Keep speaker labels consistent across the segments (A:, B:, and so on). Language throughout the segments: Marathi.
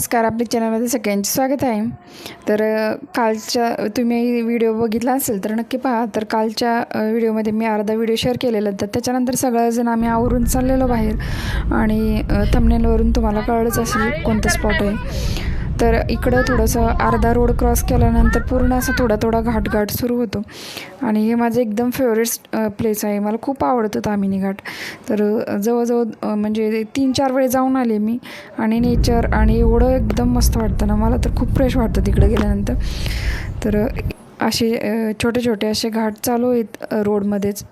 A: नमस्कार आपल्या चॅनलमध्ये सगळ्यांचे स्वागत आहे. तर कालच्या तुम्ही व्हिडिओ बघितला असेल तर नक्की पहा. तर कालच्या व्हिडिओमध्ये मी अर्धा व्हिडिओ शेअर केलेला. तर त्याच्यानंतर सगळेजण आम्ही आवरून चाललेलो बाहेर. आणि थंबनेलवरून तुम्हाला कळलंच असेल कोणतं स्पॉट आहे. तर इकडं थोडंसं अर्धा रोड क्रॉस केल्यानंतर पूर्ण असं थोडा थोडा घाटघाट सुरू होतो. आणि हे माझं एकदम फेवरेट प्लेस आहे. मला खूप आवडतं तामिनी घाट. तर जवळजवळ म्हणजे तीन चार वेळे जाऊन आले मी. आणि नेचर आणि एवढं एकदम मस्त वाटतं ना. मला तर खूप फ्रेश वाटतं तिकडे गेल्यानंतर. तर असे छोटे छोटे असे घाट चालू आहेत रोडमध्येच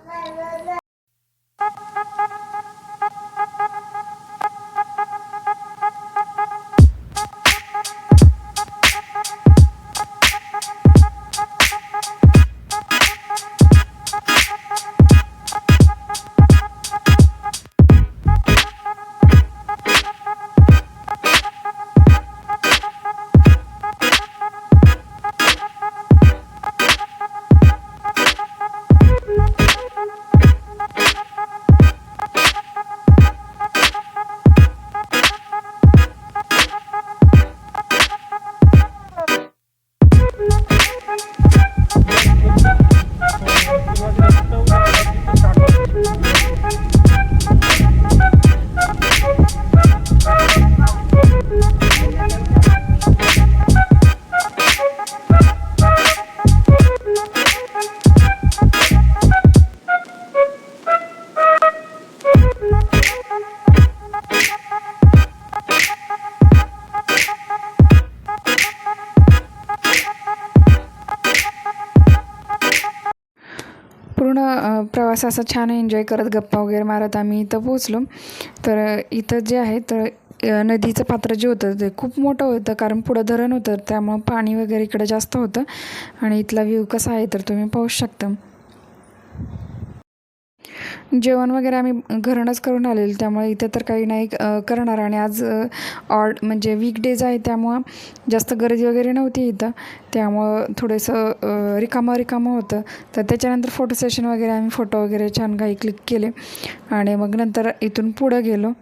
A: असं प्रवास असा छान एन्जॉय करत गप्पा वगैरे मारत आम्ही इथं पोचलो तर इथं जे आहे तर नदीचं पात्र जे होतं ते खूप मोठं होतं. कारण पुढं धरण होतं त्यामुळं पाणी वगैरे इकडं जास्त होतं. आणि इथला व्ह्यू कसा आहे तर तुम्ही पाहू शकता. जेवण वगैरे आम्ही घरूनच करून आलेलो त्यामुळे इथे तर काही नाही करणार. आणि आज ऑड म्हणजे वीकडेज आहे त्यामुळं जास्त गर्दी वगैरे नव्हती इथं. त्यामुळं थोडंसं रिकामं रिकामं होतं. तर त्याच्यानंतर फोटो सेशन वगैरे आम्ही फोटो वगैरे छान काही क्लिक केले. आणि मग नंतर इथून पुढं गेलो.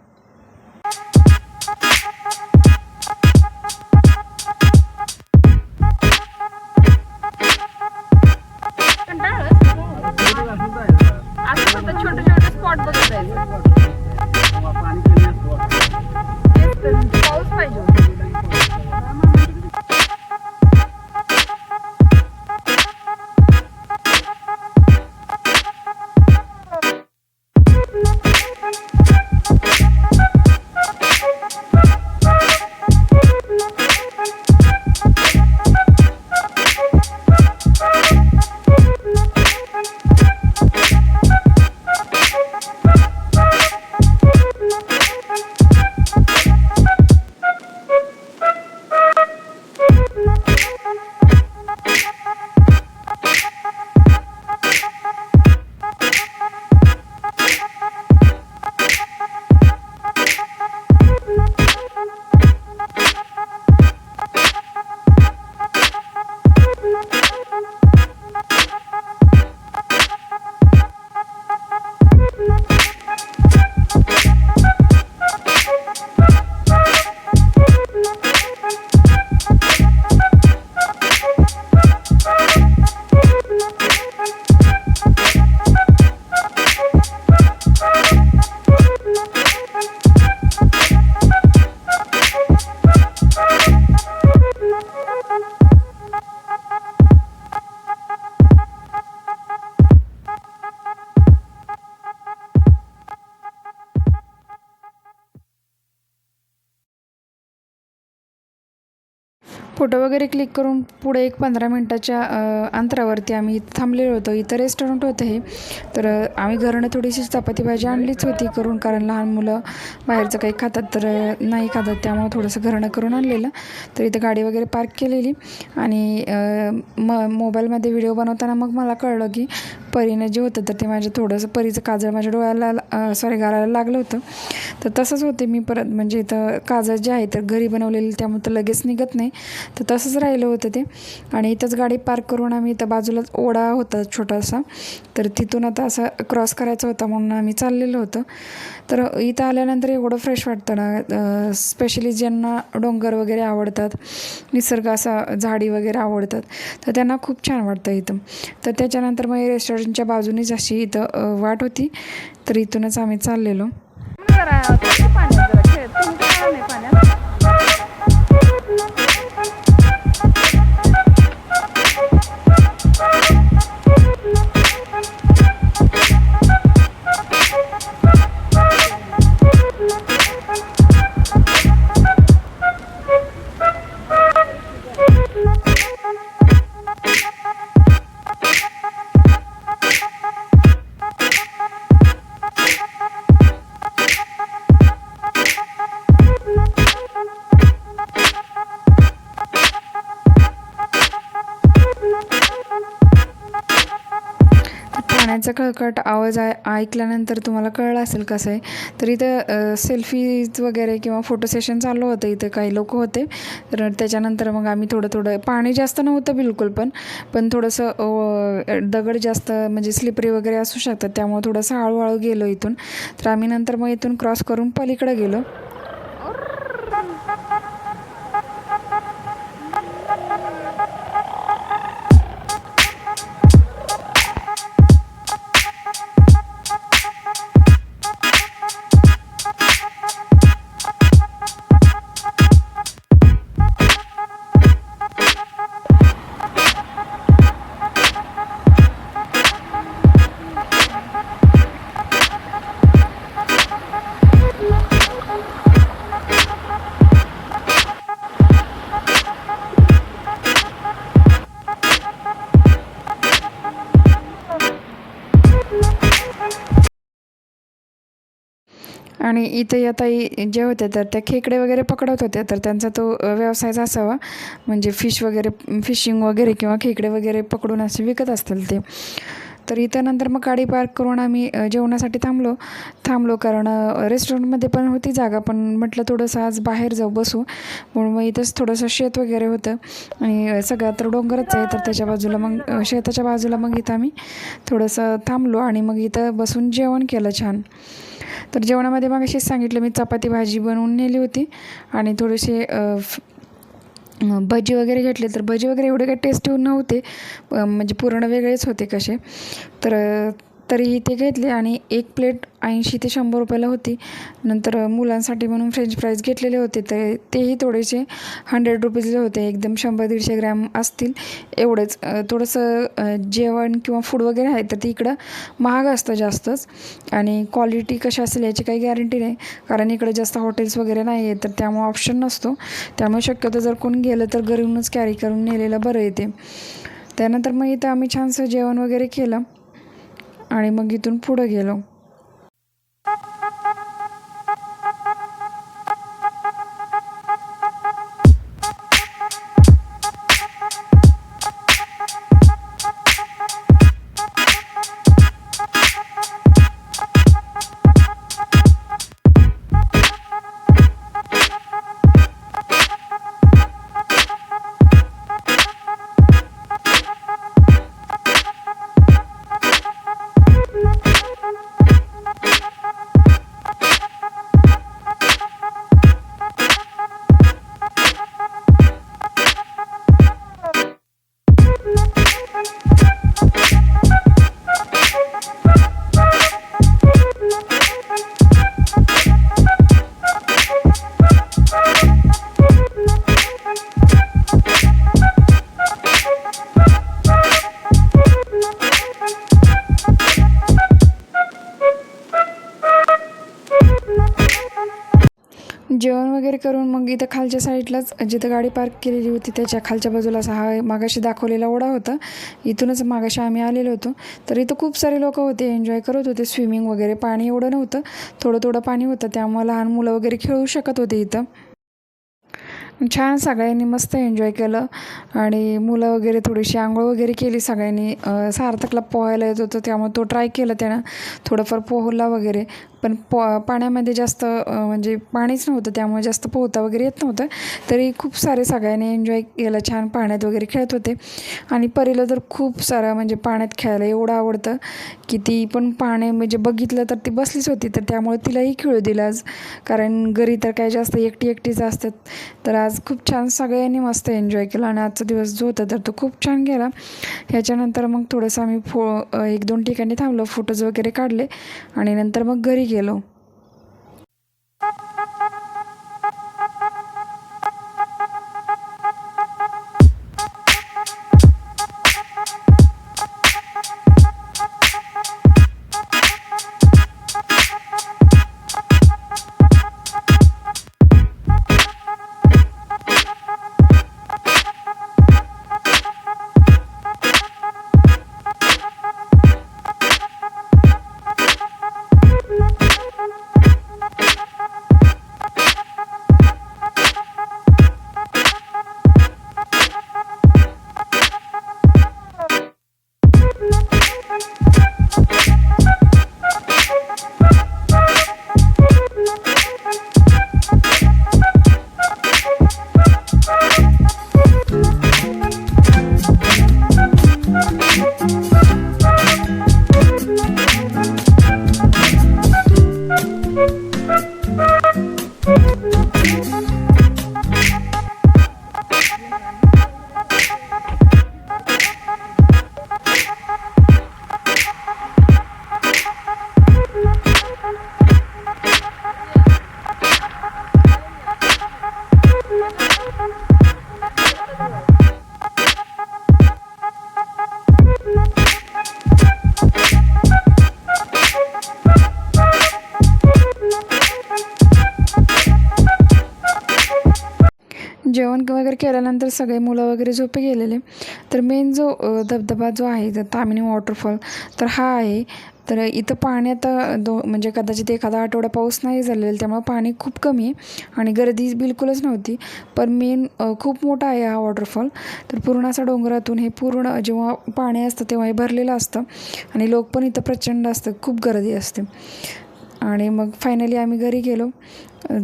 B: फोटो वगैरे क्लिक करून पुढे एक पंधरा मिनटाच्या अंतरावरती आम्ही इथं थांबलेलो होतो. इथं रेस्टॉरंट होतं हे. तर आम्ही घरनं थोडीशी चपाती भाजी आणलीच होती करून कारण लहान मुलं बाहेरचं काही खातात तर नाही खातात त्यामुळं थोडंसं घरणं करून आणलेलं. तर इथं गाडी वगैरे पार्क केलेली आणि म मोबाईलमध्ये व्हिडिओ बनवताना मग मला कळलं की परीनं जे होतं तर ते माझ्या थोडंसं परीचं काजळ माझ्या डोळ्याला सॉरी गालाला लागलं होतं. तर तसंच होते मी परत म्हणजे इथं काजळ जे आहे तर घरी बनवलेली त्यामुळे तर लगेच निघत नाही.
A: तर तसंच राहिलं होतं ते. आणि इथंच गाडी पार्क करून आम्ही इथं बाजूलाच ओढा होता छोटासा. तर तिथून आता असं क्रॉस करायचा होता म्हणून आम्ही चाललेलो होतो. तर इथं आल्यानंतर एवढं फ्रेश वाटतं ना स्पेशली ज्यांना डोंगर वगैरे आवडतात निसर्ग असा झाडी वगैरे आवडतात तर त्यांना खूप छान वाटतं इथं. तर त्याच्यानंतर मग रेस्टॉरंटच्या बाजूनेच अशी इथं वाट होती. तर इथूनच आम्ही चाललेलो. पाण्याचा कळकट आवाज आय ऐकल्यानंतर तुम्हाला कळलं असेल कसं आहे. तर इथं सेल्फीज वगैरे किंवा फोटो सेशन चालू होतं. इथं काही लोक होते. तर त्याच्यानंतर मग आम्ही थोडं थोडं पाणी जास्त नव्हतं बिलकुल पण. पण थोडंसं दगड जास्त म्हणजे स्लिपरी वगैरे असू शकतात. त्यामुळे थोडंसं हळूहळू गेलो इथून. तर आम्ही नंतर मग इथून क्रॉस करून पलीकडे गेलो. आणि इथे या ताई जे होत्या तर त्या खेकडे वगैरे पकडत होत्या तर त्यांचा तो व्यवसायच असावा. म्हणजे फिश वगैरे फिशिंग वगैरे किंवा खेकडे वगैरे पकडून असे विकत असतील ते. तर इथं नंतर मग गाडी पार्क करून आम्ही जेवणासाठी थांबलो. थांबलो कारण रेस्टॉरंटमध्ये पण होती जागा पण म्हटलं थोडंसं आज बाहेर जाऊ बसू. म्हणून मग इथंच थोडंसं शेत वगैरे होतं. आणि सगळं तर डोंगरच आहे तर त्याच्या बाजूला मग शेताच्या बाजूला मग इथं आम्ही थोडंसं थांबलो आणि मग इथं बसून जेवण केलं छान. तर जेवणामध्ये मग अशीच सांगितलं मी चपाती भाजी बनवून नेली होती. आणि थोडेसे भजी वगैरे घेतले. तर भजी वगैरे एवढे काही टेस्टी नव्हते. म्हणजे पूर्ण वेगळेच होते कसे. तर तरीही ते घेतले आणि एक प्लेट ऐंशी ते शंभर रुपयाला होती. नंतर मुलांसाठी म्हणून फ्रेंच फ्राईज घेतलेले होते. तर तेही थोडेसे हंड्रेड रुपीजले होते. एकदम शंभर दीडशे ग्रॅम असतील. एवढेच थोडंसं जेवण किंवा फूड वगैरे आहे तर ते इकडं महाग असतं जास्तच. आणि क्वालिटी कशी असेल याची काही गॅरंटी नाही. कारण इकडे जास्त हॉटेल्स वगैरे नाही आहे तर त्यामुळे ऑप्शन नसतो. त्यामुळे शक्यतो जर कोण गेलं तर घरूनच कॅरी करून नेलेलं बरं येते त्यानंतर मग इथं आम्ही छानसं जेवण वगैरे केलं. आणि मग इथून पुढं गेलो. जेवण वगैरे करून मग इथं खालच्या साईडलाच जिथं गाडी पार्क केलेली होती त्याच्या खालच्या बाजूला असा हा मागाशी दाखवलेला ओढा होता. इथूनच मागाशी आम्ही आलेलो होतो. तर इथं खूप सारे लोक होते एन्जॉय करत होते. स्विमिंग वगैरे पाणी एवढं नव्हतं. थोडं थोडं पाणी होतं. त्यामुळे लहान मुलं वगैरे खेळू शकत होते इथं. छान सगळ्यांनी मस्त एन्जॉय केलं. आणि मुलं वगैरे थोडीशी आंघोळ वगैरे केली सगळ्यांनी. सार्थकला पोहायला येत होतं. त्यामुळे तो ट्राय केला त्यानं. थोडंफार पोहला वगैरे. पण प पाण्यामध्ये जास्त म्हणजे पाणीच नव्हतं त्यामुळे जास्त पोहता वगैरे येत नव्हतं. तरी खूप सारे सगळ्यांनी एन्जॉय केलं छान पाण्यात वगैरे खेळत होते. आणि परीला तर खूप सारं म्हणजे पाण्यात खेळायला एवढं आवडतं की ती पण पाणी म्हणजे बघितलं तर ती बसलीच होती तर त्यामुळे तिलाही खेळू दिलं आज. कारण घरी तर काय जास्त एकटी एकटीच असतात. तर आज खूप छान सगळ्यांनी मस्त एन्जॉय केला आणि आजचा दिवस जो होता तर तो खूप छान गेला. ह्याच्यानंतर मग थोडंसं आम्ही फो एक दोन ठिकाणी थांबलो फोटोज वगैरे काढले आणि नंतर मग घरी गेलो. cielo. जेवण वगैरे केल्यानंतर सगळे मुलं वगैरे झोपे गेलेले. तर मेन जो धबधबा जो आहे तर तामिनी वॉटरफॉल तर हा आहे. तर इथं पाण्यात दो म्हणजे कदाचित एखादा आठवडा पाऊस नाही झालेला त्यामुळे पाणी खूप कमी आहे आणि गर्दी बिलकुलच नव्हती. पण मेन खूप मोठा आहे हा वॉटरफॉल तर पूर्ण असा डोंगरातून हे पूर्ण जेव्हा पाणी असतं तेव्हा हे भरलेलं असतं. आणि लोक पण इथं प्रचंड असतं खूप गर्दी असते. आणि मग फायनली आम्ही घरी गेलो.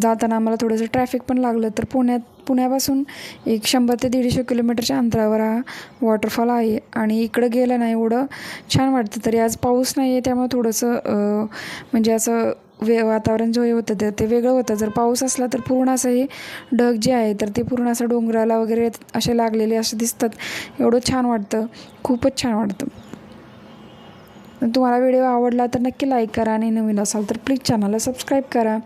A: जाताना आम्हाला थोडंसं ट्रॅफिक पण लागलं तर पुण्यात पुण्यापासून एक शंभर ते दीडशे किलोमीटरच्या अंतरावर हा वॉटरफॉल आहे. आणि इकडं गेलं नाही एवढं छान वाटतं तरी आज पाऊस नाही आहे त्यामुळे थोडंसं म्हणजे असं वे वातावरण जो हे होतं ते ते वेगळं होतं. जर पाऊस असला तर पूर्ण असं हे ढग जे आहे तर ते पूर्ण असं डोंगराला वगैरे असे लागलेले असे दिसतात. एवढं छान वाटतं खूपच छान वाटतं. तुम्हाला व्हिडिओ आवडला तर नक्की लाईक करा आणि नवीन असाल तर प्लीज चॅनलला सबस्क्राईब करा.